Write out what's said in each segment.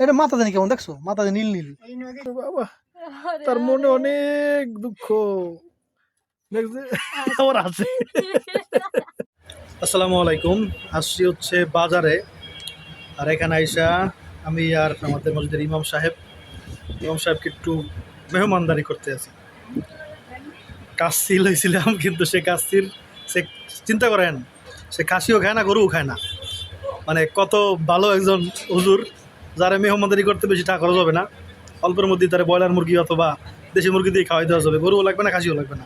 এটা মাথা জানি কেমন দেখছ? মাথা নীল নীল। বাবা তার মনে অনেক দুঃখ। দেখছে আমার আছে আসসালামু আলাইকুম। আসছি হচ্ছে বাজারে। আর এখানে আইসা আমি আর আমাদের মসজিদের ইমাম সাহেব। ইমাম সাহেবকে একটু মেহমানদারি করতে আছি। কাশিল হয়েছিলাম কিন্তু সে কাশির সে চিন্তা করেন সে কাশিও খায় না গরুও খায় না। মানে কত ভালো একজন হুজুর। যারা মেহমানদারি করতে বেশি টাকা খরচ হবে না, অল্পের মধ্যে তারা ব্রয়লার মুরগি অথবা দেশি মুরগি দিয়ে খাওয়াই দেওয়া যাবে। গরুও লাগবে না, খাসিও লাগবে না।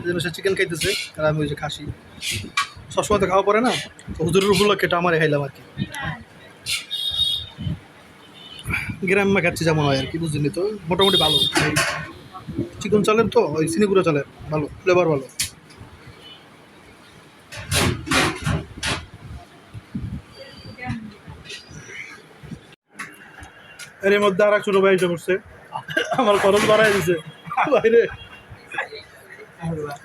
এই জন্য সে চিকেন খাইতেছে, আর আমি ওই যে খাসি। সবসময় তো খাওয়া পড়ে না? তো হুজুরের উপলক্ষে এটা আমারে খাইলাম আর কি। গ্রামে খাচ্ছি যেমন হয় আর কি বুঝলি তো? মোটামুটি ভালো। চিকন চালের তো, ওই চিনিগুড়ো চালের, ভালো ফ্লেভার ভালো। এর মধ্যে আর এক ছোট ভাই এসে পড়ছে। আমার খরচ বাড়াই দিছে। বাইরে।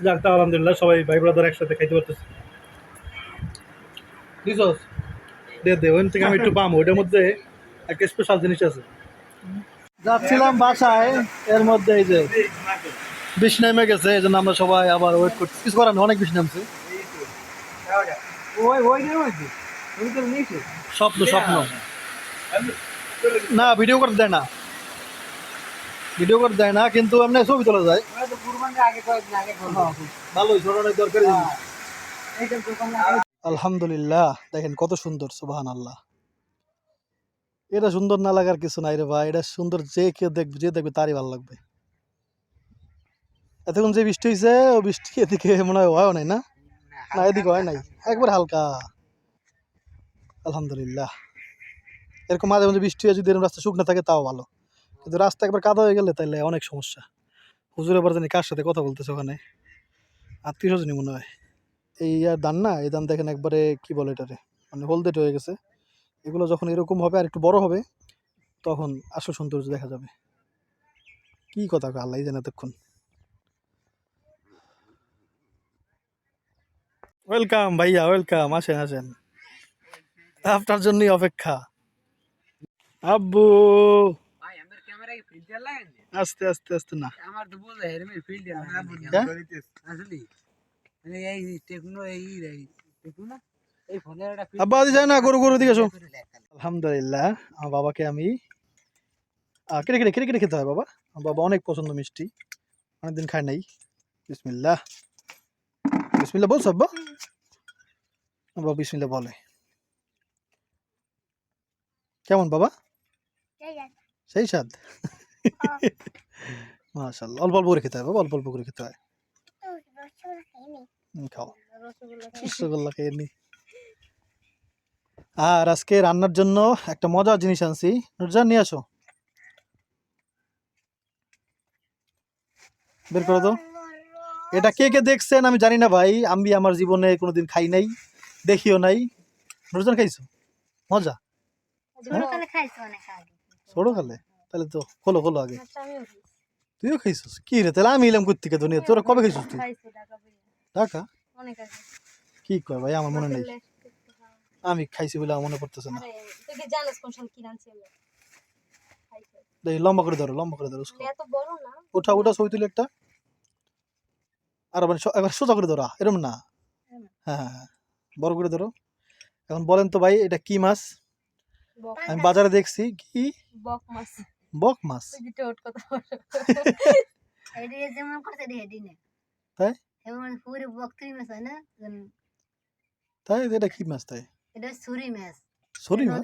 যাক তা আলহামদুলিল্লাহ সবাই ভাই ব্রাদার একসাথে খাইতে পারতেছে। দিছস দে দে ওখান থেকে আমি একটু পামো। ওইটার মধ্যে একটা স্পেশাল জিনিস আছে। যাচ্ছিলাম বাসায় এর মধ্যে এই যে বিষ নেমে গেছে এই জন্য আমরা সবাই আবার ওয়েট করছি কিছু করার অনেক বিষ নামছে। স্বপ্ন স্বপ্ন। না ভিডিও করতে দেয় না। ভিডিও করতে দেয় না, কিন্তু এমনি ছবি তোলা যায়। আলহামদুলিল্লাহ, দেখেন কত সুন্দর সুবাহান আল্লাহ এটা সুন্দর না লাগার কিছু নাই রে ভাই, এটা সুন্দর যে কেউ দেখবে যে দেখবে তারই ভালো লাগবে। এতক্ষণ যে বৃষ্টি হয়েছে ও বৃষ্টি এদিকে মনে হয় হয়ও নাই না, এদিকে হয় নাই। একবার হালকা। আলহামদুলিল্লাহ। এরকম মাঝে মাঝে বৃষ্টি হয়ে, যদি এরকম রাস্তা শুকনো থাকে তাও ভালো। কিন্তু রাস্তা একবার কাদা হয়ে গেলে তাহলে অনেক সমস্যা। হুজুর এবার জানি কার সাথে কথা বলতেছে ওখানে? আত্মীয় স্বজনই মনে হয়। এই আর ধান না, এই ধান দেখেন একবারে কি বলে এটারে? মানে হলদেট হয়ে গেছে। এগুলো যখন এরকম হবে আর একটু বড় হবে, তখন আসল সৌন্দর্য দেখা যাবে। কি কথা আল্লাহ জানে এতক্ষণ। ওয়েলকাম ভাইয়া, ওয়েলকাম, আসেন আসেন। আপনার জন্যই অপেক্ষা। আব্বু। ভাই আমার ক্যামেরা কি ফিল্টার লাগান আস্তে আস্তে আস্তে না। আমার তো বোঝা হ্যাঁ? আসলে? মানে এই টেকনো এই টেকনো এই ফোনের একটা আব্বা যায় না গরু গরু দিকে আলহামদুলিল্লাহ আমার বাবাকে আমি কেটে কেটে কেটে কেটে খেতে হয় বাবা। আমার বাবা অনেক পছন্দ মিষ্টি। অনেকদিন খায় নাই। বিসমিল্লাহ। বিসমিল্লাহ বলছো আব্বা? আমার বাবা বিসমিল্লাহ বলে। কেমন বাবা? সেই স্বাদ? মাশাল্লাহ অল্প অল্প করে খেতে হয় বাবা অল্প অল্প করে খেতে হয়। খাও। রসগোল্লা খেয়ে নি আর আজকে রান্নার জন্য একটা মজার জিনিস আনছি। নুরজান নিয়ে আসো। বের করো তো এটা কে কে দেখছেন আমি জানি না ভাই। আমি আমার জীবনে কোনোদিন খাই নাই দেখিও নাই। নুরজান খাইছো? মজা? খাইছো ছোট খালে? তাহলে তো খোলো খোলো আগে। তুইও খাইছিস? কি রে তাহলে আমি এলাম কোথেকে দুনিয়া তোরা কবে খাইছিস তুই? ঢাকা কি কয় ভাই আমার মনে নেই। আমি খাইছি বলে আমার মনে পড়তেছে না। দেখি লম্বা করে ধরো লম্বা করে ধরো ওঠা ওঠা ছবি তুলে একটা। আর মানে একবার সোজা করে ধরো এরম না? হ্যাঁ হ্যাঁ হ্যাঁ। বড় করে ধরো। এখন বলেন তো ভাই এটা কি মাছ? আমি বাজারে দেখছি কি? বক মাছ বক মাছ তুই তাই? এটা কি মাছ তাই? এটা সুরি মাছ। সরি মাছ?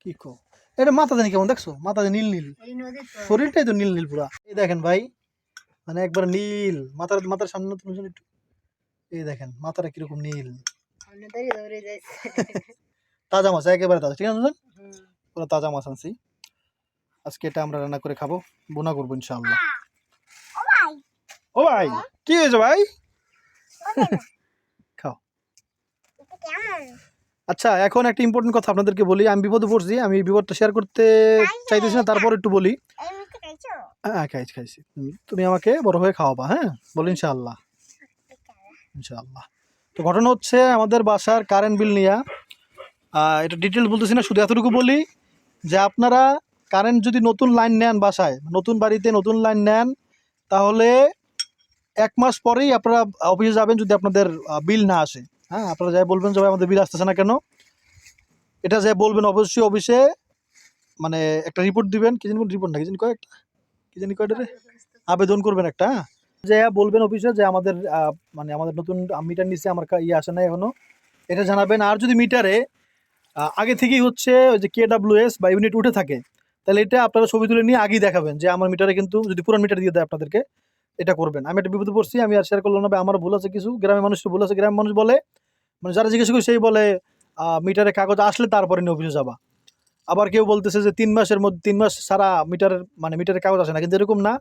কি কো? এটা মাথা জানি কেমন দেখছ? মাথা নীল নীল। এই শরীরটাই তো নীল নীল পুরা। এই দেখেন ভাই মানে একবার নীল। মাথার মাথার সামনে তুমি একটু এই দেখেন মাথাটা কীরকম নীল। তাজা মাছ একেবারে তাজা ঠিক আছে? পুরো তাজা মাছ আনছি। আজকে এটা আমরা রান্না করে খাব বোনা করব ইনশাআল্লাহ। ও ভাই। কি হয়েছে ভাই? খাও। আচ্ছা এখন একটা ইম্পর্টেন্ট কথা আপনাদেরকে বলি আমি বিপদে পড়ছি আমি বিপদটা শেয়ার করতে চাইতেছি না তারপর একটু বলি। হ্যাঁ খাইছি খাইছি। তুমি- তুমি আমাকে বড় হয়ে খাওয়াবা হ্যাঁ? বলি ইনশাআল্লাহ। ইনশাআল্লাহ। তো ঘটনা হচ্ছে আমাদের বাসার কারেন্ট বিল নিয়ে এটা ডিটেলস বলতেছি না, শুধু এতটুকু বলি যে আপনারা কারেন্ট যদি নতুন লাইন নেন বাসায়, নতুন বাড়িতে নতুন লাইন নেন, তাহলে এক মাস পরেই আপনারা অফিসে যাবেন যদি আপনাদের বিল না আসে। হ্যাঁ আপনারা যাই বলবেন যে আমাদের বিল আসতেছে না কেন? এটা যাই বলবেন অবশ্যই অফিসে মানে একটা রিপোর্ট দিবেন। কি জানি রিপোর্ট না, কি জানি কয় একটা, কি জানি কয়টা আবেদন করবেন একটা হ্যাঁ। যে বলবেন অফিসে যে আমাদের মানে আমাদের নতুন মিটার নিচে আমার ইয়ে আসে না এখনও এটা জানাবেন। আর যদি মিটারে আগে থেকেই হচ্ছে ওই যে কে এস বা ইউনিট উঠে থাকে। তাহলে এটা আপনারা ছবি তুলে নিয়ে আগেই দেখাবেন যে আমার মিটারে কিন্তু, যদি পুরান মিটার দিয়ে দেয় আপনাদেরকে, এটা করবেন। আমি একটা বিপদে পড়ছি, আমি আর শেয়ার করলাম না আমার ভুল আছে কিছু, গ্রামের মানুষের ভুল আছে, গ্রামের মানুষ বলে মানে যারা জিজ্ঞেস করি সেই বলে মিটারে কাগজ আসলে তারপরে নিয়ে অফিসে যাবা। আবার কেউ বলতেছে যে তিন মাসের মধ্যে, তিন মাস সারা মিটারের মানে মিটারের কাগজ আসে না, কিন্তু এরকম না।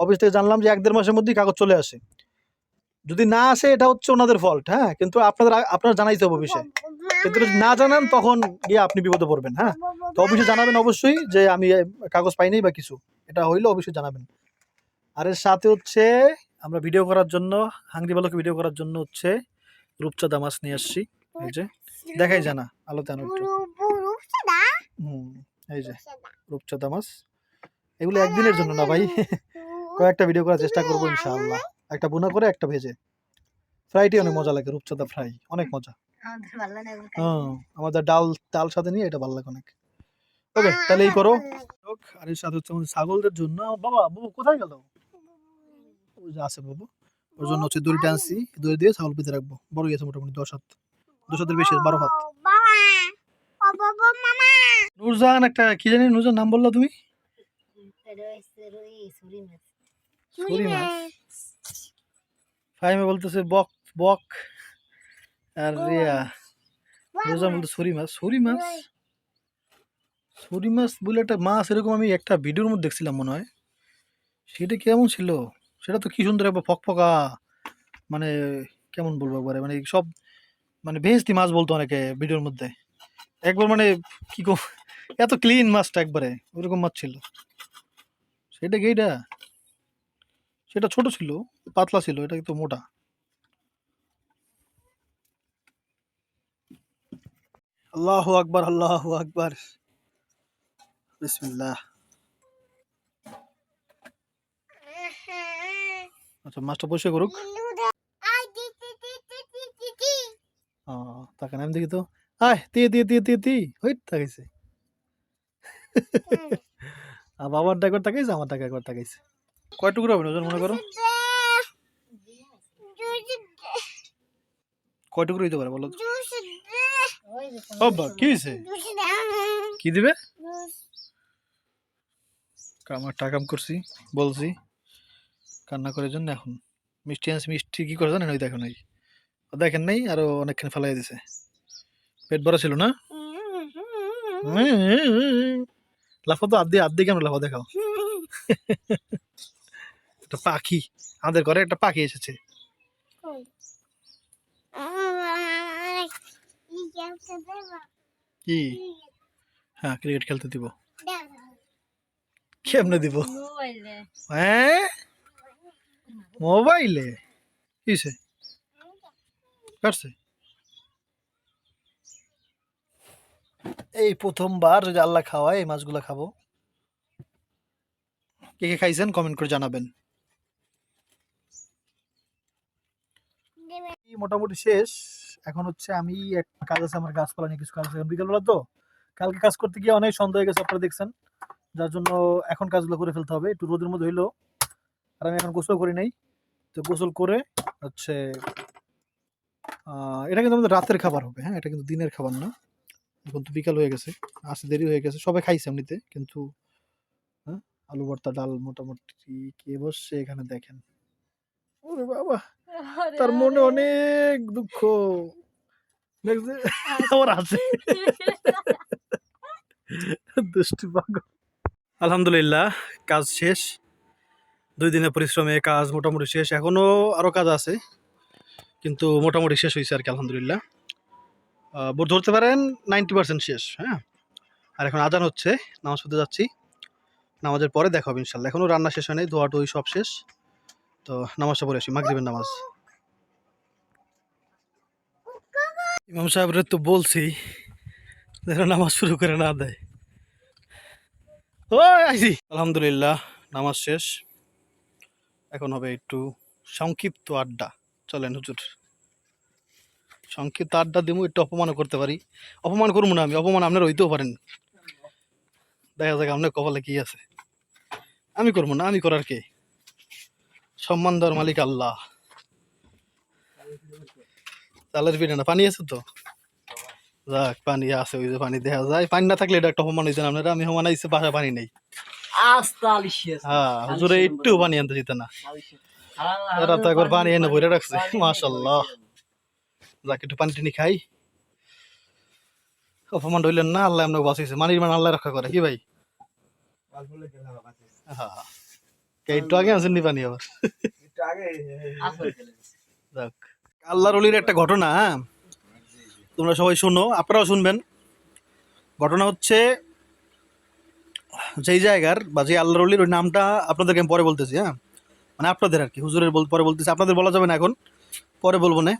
অফিস থেকে জানলাম যে এক দেড় মাসের মধ্যেই কাগজ চলে আসে। যদি না আসে, এটা হচ্ছে ওনাদের ফল্ট হ্যাঁ? কিন্তু আপনাদের, আপনারা জানাইতে হবে অফিসে যদি না জানান, তখন গিয়ে আপনি বিপদে পড়বেন হ্যাঁ? তো অফিসে জানাবেন অবশ্যই যে আমি কাগজ পাইনি বা কিছু। এটা হইলে অবশ্যই জানাবেন। আর এর সাথে হচ্ছে আমরা ভিডিও করার জন্য, হাংরি বালকে ভিডিও করার জন্য হচ্ছে রূপচাঁদা মাছ নিয়ে আসছি। এই যে, দেখাই জানা, আলোতে আনো হুম, এই যে রূপচাঁদা মাছ এগুলো একদিনের জন্য না ভাই। কয়েকটা ভিডিও করার চেষ্টা করব ইনশাআল্লাহ। একটা বোনা করে, একটা ভেজে। ফ্রাইটি অনেক মজা লাগে, রূপচাঁদা ফ্রাই অনেক মজা। হ্যাঁ আমাদের ডাল ডাল সাথে নিয়ে এটা ভালো লাগে অনেক। ওকে তাহলে এই করো। আর এর সাথে হচ্ছে আমাদের ছাগলদের জন্য বাবা বাবু কোথায় গেল? ওই যে আছে বাবু। ওর জন্য হচ্ছে দড়ি টানছি দড়ি দিয়ে ছাগল পেতে রাখব। বড় গেছে মোটামুটি দশ হাত। দশ হাতের বেশি বারো হাত। নুরজান একটা কি জানি নুরজান নাম বলল তুমি? মাছ। ফাইমে বলতেছে বক বক। আর রিয়া বলতে মাছ মাছ? মাছ বলে একটা মাছ এরকম আমি একটা ভিডিওর মধ্যে দেখছিলাম মনে হয়। সেটা কেমন ছিল? সেটা তো কি সুন্দর একবার ফকফকা মানে কেমন বলব একবারে মানে সব মানে ভেস্তি মাছ বলতো অনেকে ভিডিওর মধ্যে। একবার মানে কি কো এত ক্লিন মাছটা একবারে ওরকম মাছ ছিল। সেটা কি এইটা? সেটা ছোট ছিল পাতলা ছিল এটা কিন্তু মোটা। আল্লাহু আকবার আল্লাহু আকবার। বিসমিল্লাহ। আচ্ছা মাছটা পরিষ্কার করুক। তাকে নাম দেখি তো। আয় তি তি তি তি তি। হই তাকাইছে। আর বাবার ডাকবার তাকাইছে আমার ডাক একবার তাকাইছে। কয় টুকরো হবে ওজন মনে করো? কয় টুকরো হইতে পারে বলো কি হয়েছে কি দিবে? আমার টাকাম করছি বলছি। কান্না করার জন্য এখন। মিষ্টি আনছি মিষ্টি কি করে জানেন? ওই দেখেন ওই। দেখেন নাই আরও অনেকখানি ফেলাই দিছে। পেট ভরা ছিল না? লাফা তো আদ্দি আদ্দি কেন লাফা দেখাও। একটা পাখি আমাদের ঘরে একটা পাখি এসেছে। কি? হ্যাঁ ক্রিকেট খেলতে দিব। কেমনে দিব? হ্যাঁ? মোবাইলে? কিসে এই প্রথমবার যদি আল্লাহ খাওয়ায়, এই মাছগুলো খাব। কে কে খাইছেন কমেন্ট করে জানাবেন। মোটামুটি শেষ। এখন হচ্ছে আমি এক কাজ আছে, আমার গাছপালা নিয়ে কিছু কাজ আছে। বিকেলবেলা তো, কালকে কাজ করতে গিয়ে অনেক সন্দেহ হয়ে গেছে, আপনারা দেখছেন। যার জন্য এখন কাজগুলো করে ফেলতে হবে। একটু রোদের মধ্যে হইল আর আমি এখন গোসল করি নাই। তো গোসল করে হচ্ছে এটা কিন্তু আমাদের রাতের খাবার হবে হ্যাঁ? এটা কিন্তু দিনের খাবার না। এখন তো বিকাল হয়ে গেছে, আসতে দেরি হয়ে গেছে। সবাই খাইছে এমনিতে, কিন্তু হ্যাঁ? আলু ভর্তা, ডাল মোটামুটি কে বসছে এখানে দেখেন। ওরে বাবা! তার মনে অনেক দুঃখ। আমার আছে দুষ্টু আলহামদুলিল্লাহ কাজ শেষ। দুই দিনের পরিশ্রমে কাজ মোটামুটি শেষ। এখনও আরও কাজ আছে কিন্তু মোটামুটি শেষ হয়েছে আর কি আলহামদুলিল্লাহ ধরতে পারেন নাইনটি পার্সেন্ট শেষ হ্যাঁ? আর এখন আজান হচ্ছে নামাজ পড়তে যাচ্ছি। নামাজের পরে দেখা হবে ইনশাল্লাহ। এখনও রান্না শেষ হয় নাই ধোয়া টুই সব শেষ। তো নামাজটা পড়ে আসি, মাগরিবের নামাজ। ইমাম সাহেবরে তো বলছি, যেন নামাজ শুরু করে না দেয়। ও, আইসি। আলহামদুলিল্লাহ, নামাজ শেষ। এখন হবে একটু সংক্ষিপ্ত আড্ডা। চলেন হুজুর। সংক্ষিপ্ত আড্ডা দিব একটু অপমানও করতে পারি। অপমান করব না আমি, অপমান আপনার হইতেও পারেন। দেখা যাক আপনার কপালে কি আছে। আমি করব না, আমি করার কে? সম্মান দেওয়ার মালিক আল্লাহ। চালের পিঠে না পানি আছে তো? যাক পানি আছে ওই যে পানি দেখা যায়। পানি না থাকলে এটা একটা অপমান হয়েছে আপনারা আমি সমান আইসে বাসা পানি নেই। হ্যাঁ হুজুরে একটু পানি আনতে দিতে না। এরা তো একবার পানি এনে ভরে রাখছে। মাশাল্লাহ যাক একটু পানি টানি খাই। অপমান হইলেন না আল্লাহ আপনাকে বাঁচিয়েছে। মানির মান আল্লাহ রক্ষা করে কি ভাই? হ্যাঁ। একটু আগে আছেন নি পানি আবার? যাক। আল্লাহর অলির একটা ঘটনা হ্যাঁ? তোমরা সবাই শোনো আপনারাও শুনবেন। ঘটনা হচ্ছে যেই জায়গার বা যে আল্লাহর অলির ওই নামটা আপনাদেরকে আমি পরে বলতেছি হ্যাঁ? মানে আপনাদের আর কি হুজুরের বল পরে বলতেছি। আপনাদের বলা যাবে না এখন পরে বলব না।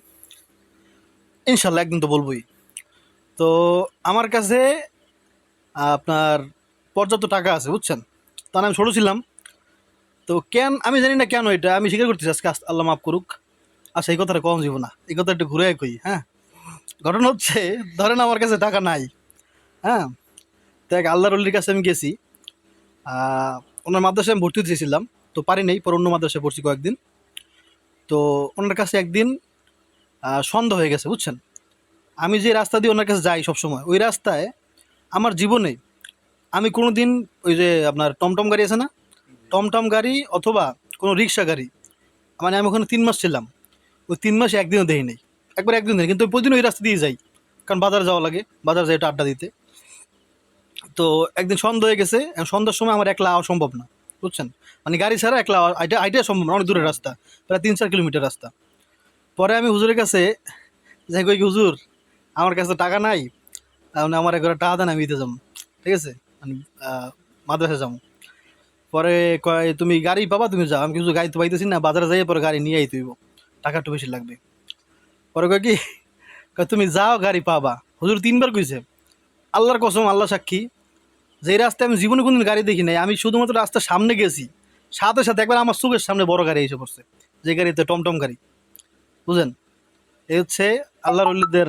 ইনশাল্লাহ একদিন তো বলবোই। তো আমার কাছে আপনার পর্যাপ্ত টাকা আছে বুঝছেন? তখন আমি ছোটো ছিলাম। তো কেন, আমি জানি না কেন এটা, আমি স্বীকার করতেছি আজকে আল্লাহ মাফ করুক। আচ্ছা এই কথাটা কম জীব না, এই কথা একটু ঘুরে কই হ্যাঁ? ঘটনা হচ্ছে, ধরেন আমার কাছে টাকা নাই হ্যাঁ? তো এক আল্লাহর অলির কাছে আমি গেছি ওনার মাদ্রাসায় আমি ভর্তি দিয়েছিলাম তো পারি নেই, পর অন্য মাদ্রাসায় পড়ছি কয়েকদিন। তো ওনার কাছে একদিন সন্ধ্যা হয়ে গেছে, বুঝছেন? আমি যে রাস্তা দিয়ে ওনার কাছে যাই সবসময়, ওই রাস্তায় আমার জীবনে আমি কোনো দিন ওই যে আপনার টমটম গাড়ি আছে না টমটম গাড়ি অথবা কোনো রিক্সা গাড়ি। মানে আমি ওখানে তিন মাস ছিলাম। ওই তিন মাসে একদিনও দেই নেই। একবার একদিন দেয় কিন্তু প্রতিদিন ওই রাস্তা দিয়ে যাই। কারণ বাজার যাওয়া লাগে, বাজার যাই একটু আড্ডা দিতে। তো একদিন সন্ধ্যা হয়ে গেছে সন্ধ্যার সময় আমার একলা আওয়া সম্ভব না, বুঝছেন? মানে গাড়ি ছাড়া একলা এটা আইডিয়া সম্ভব না, অনেক দূরের রাস্তা, প্রায় তিন চার কিলোমিটার রাস্তা। পরে আমি হুজুরের কাছে যাই কই হুজুর, আমার কাছে টাকা নাই, তাহলে আমার একবার টাকা দেন, আমি দিতে যাব। ঠিক আছে? মানে মাদ্রাসা যাব। পরে কয়, তুমি গাড়ি পাবা, তুমি যাও। আমি কিছু গাড়ি তো পাইতেছি না, বাজারে যাই পরে গাড়ি নিয়ে আইতে হইব। টাকা বেশি লাগবে। পরে কয় কি তুমি যাও, গাড়ি পাবা। হুজুর তিনবার কইছে, আল্লাহর কসম, আল্লাহ সাক্ষী, যে রাস্তায় আমি জীবনে কোনদিন গাড়ি দেখি নাই, আমি শুধুমাত্র রাস্তার সামনে গেছি। সাথে সাথে একবার আমার চোখের সামনে বড় গাড়ি এসে পড়ছে, যে গাড়িতে টমটম গাড়ি। বুঝলেন এই হচ্ছে আল্লাহর অলিদের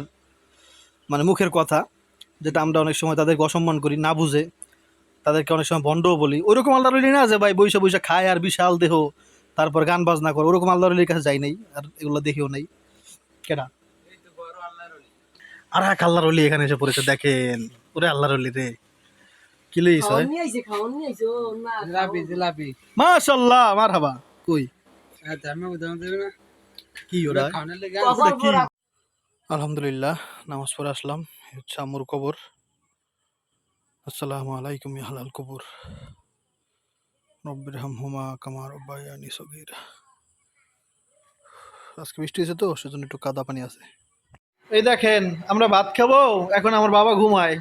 মানে মুখের কথা, যেটা আমরা অনেক সময় তাদেরকে অসম্মান করি, না বুঝে। তাদেরকে অনেক সময় ভণ্ডও বলি। ওইরকম আল্লাহর অলি না যে ভাই বৈশা বৈশা খায় আর বিশাল দেহ তারপর গান বাজনা করে। ওরকম আল্লাহর অলির কাছে যাই নাই আর এগুলো দেখিও নাই। কেনা আর এক আল্লাহর অলি এখানে এসে পড়েছে দেখেন। ওরে আল্লাহর অলি রে। কি লইছ? জিলাপি জিলাপি। মাশাল্লাহ মারহাবা। কই? আচ্ছা কি ওরা? আলহামদুলিল্লাহ নামাজ পড়ে আসলাম। হচ্ছে আম্মুর কবর। আসসালামু আলাইকুম হালাল কবর। রব্বির হামহুমা কামা রব্বায়ানি সগীরা। আজকে বৃষ্টি হয়েছে তো, সেজন্য একটু কাদা পানি আছে। এই দেখেন, আমরা ভাত খাব, এখন আমার বাবা ঘুমায়?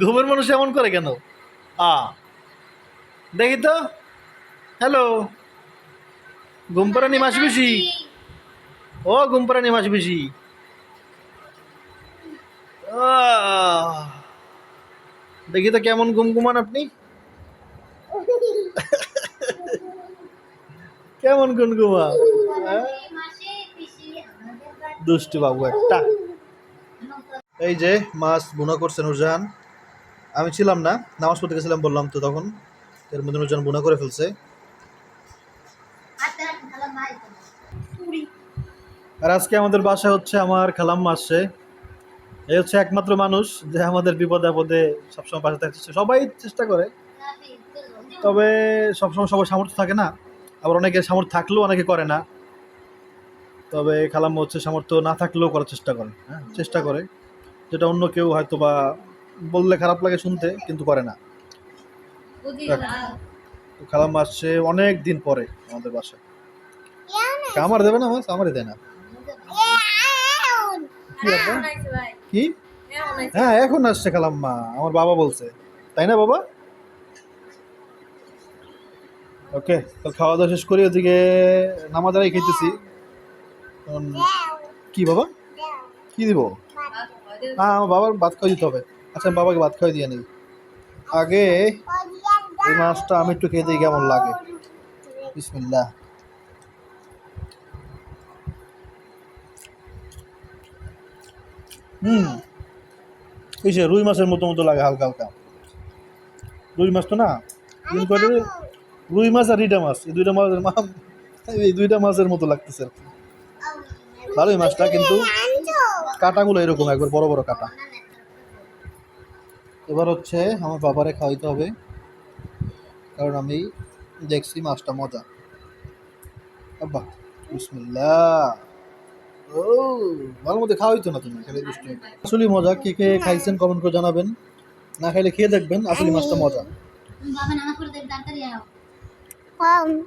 ঘুমের মানুষ এমন করে কেন? আ, দেখি তো। হ্যালো, ঘুম পাড়ানি মাস বেশি ও, ঘুম পাড়ানি মাস বেশি দেখি তো কেমন ঘুম আপনি। কেমন গুন ঘুমা দুষ্টু বাবু একটা। এই যে মাছ বুনা করছেন নুরজাহান আমি ছিলাম না, নামাজ পড়তে গেছিলাম বললাম তো তখন। এর মধ্যে নুরজাহান বুনা করে ফেলছে। আর আজকে আমাদের বাসায় হচ্ছে আমার খালাম আসছে। এই হচ্ছে একমাত্র মানুষ যে আমাদের বিপদে আপদে সবসময় পাশে চায়। সবাই চেষ্টা করে। তবে সবসময় সবার সামর্থ্য থাকে না। আবার অনেকে সামর্থ্য থাকলেও অনেকে করে না। তবে খালাম হচ্ছে সামর্থ্য না থাকলেও করার চেষ্টা করে। হ্যাঁ চেষ্টা করে। যেটা অন্য কেউ হয়তো বা বললে খারাপ লাগে শুনতে কিন্তু করে না। খালাম আসছে অনেক দিন পরে আমাদের বাসায়। আমার দেবে না মাছ আমারই দেয় না। কি? কি? হ্যাঁ এখন আসছে খালাম্মা আমার বাবা বলছে। তাই না বাবা? ওকে তো খাওয়া দাওয়া শেষ করি ওদিকে নামাজ আড়াই খেতেছি কি বাবা? কি দিব? হ্যাঁ আমার বাবার ভাত খাওয়া দিতে হবে। আচ্ছা আমি বাবাকে ভাত খাওয়াই দিয়ে নেই। আগে এই মাছটা আমি একটু খেয়ে দিই কেমন লাগে। বিসমিল্লাহ। হুম। এই যে রুই মাছের মতো মতো লাগে হালকা হালকা। রুই মাছ তো না? রুই মাছ আর রিটা মাছ। এই দুইটা মাছের মা এই দুইটা মাছের মতো লাগতেছে আর কি। ভালোই মাছটা কিন্তু কাটাগুলো এরকম একবার বড় বড় কাটা। এবার হচ্ছে আমার বাবারে খাওয়াইতে হবে কারণ আমি দেখছি মাছটা মজা। আব্বা বিসমিল্লাহ। ও ভালো মতো খাওয়াইতো না তুমি খালি দুষ্টু আসলে মজা কে কে খাইছেন কমেন্ট করে জানাবেন। না খাইলে খেয়ে দেখবেন আসলে মাছটা মজা। বাবা নামাজ পড়ে দেখ তাড়াতাড়ি আও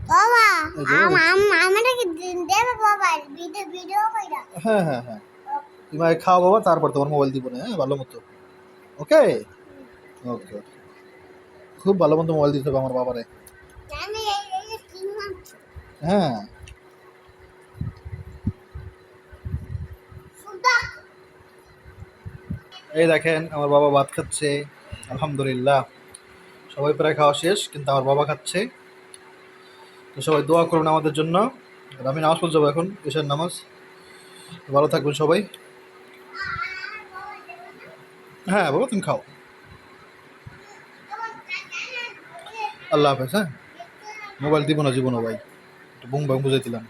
বাবা এই যে, আমাকে দেবে বাবা ভিডিও ভিডিও কইরা। হ্যাঁ হ্যাঁ হ্যাঁ। তুমি খাও বাবা তারপর তোমার মোবাইল দিব না হ্যাঁ ভালো মতো। ওকে ওকে ওকে খুব ভালো মতো মোবাইল দিতে হবে আমার বাবারে। হ্যাঁ। এই দেখেন, আমার বাবা ভাত খাচ্ছে। আলহামদুলিল্লাহ। সবাই প্রায় খাওয়া শেষ, কিন্তু আমার বাবা খাচ্ছে। তো সবাই দোয়া করুন আমাদের জন্য। আর আমি নামাজ পড়ে যাব এখন, এশার নামাজ। ভালো থাকবেন সবাই। হ্যাঁ বাবা, তুমি খাও। আল্লাহ হাফেজ হ্যাঁ? মোবাইল দিব না জীবনও ভাই। একটু বুং বাং বুঝাই দিলাম।